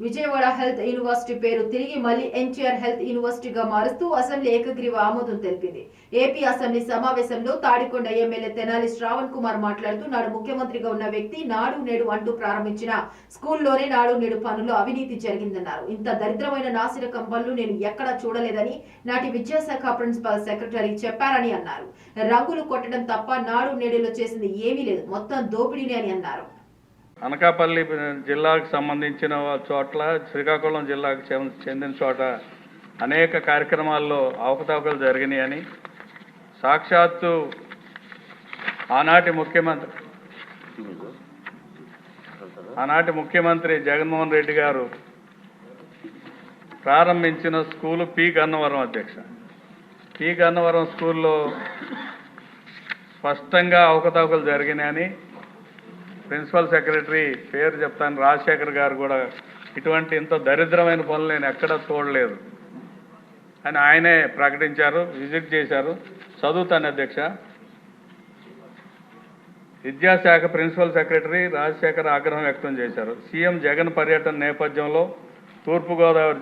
Vijayawada health university పేరు తిరిగి మళ్ళీ ఎన్టీఆర్ హెల్త్ యూనివర్సిటీగా మారుస్తూ అసెంబ్లీ ఏకగ్రీవ ఆమోదం తెలిపింది. ఏపీ అసెంబ్లీ సమావేశంలో తాడికొండ ఎమ్మెల్యే తెనాలి శ్రావణ్ కుమార్ మాట్లాడుతూ నాడు ముఖ్యమంత్రిగా ఉన్న వ్యక్తి నాడు నేడు అంటూ ప్రారంభించిన స్కూల్లోనే నాడు నేడు పనులు అవినీతి జరిగిందన్నారు. ఇంత దరిద్రమైన నాసిరకం పనులు నేను ఎక్కడా చూడలేదని నాటి విద్యాశాఖ ప్రిన్సిపల్ సెక్రటరీ చెప్పారని అన్నారు. రంగులు కొట్టడం తప్ప నాడు నేడులో చేసింది ఏమీ లేదు. మొత్తం దోపిడీనే అని అన్నారు. అనకాపల్లి జిల్లాకు సంబంధించిన చోట్ల శ్రీకాకుళం జిల్లాకు చెందిన చోట అనేక కార్యక్రమాల్లో అవకతవకలు జరిగినాయని సాక్షాత్తు ఆనాటి ముఖ్యమంత్రి ఆనాటి ముఖ్యమంత్రి జగన్మోహన్ రెడ్డి గారు ప్రారంభించిన స్కూలు పి. గన్నవరం అధ్యక్ష. పి. గన్నవరం స్కూల్లో స్పష్టంగా అవకతవకలు జరిగినాయని ప్రిన్సిపల్ సెక్రటరీ పేరు చెప్తాను. రాజశేఖర్ గారు కూడా ఇటువంటి ఇంత దరిద్రమైన పనులు నేను ఎక్కడ చూడలేదు. అని ఆయనే ప్రకటించారు విజిట్ చేశారు. చదువుతాను అధ్యక్ష. విద్యాశాఖ ప్రిన్సిపల్ సెక్రటరీ రాజశేఖర్ ఆగ్రహం వ్యక్తం చేశారు. సీఎం జగన్ పర్యటన నేపథ్యంలో తూర్పుగోదావరి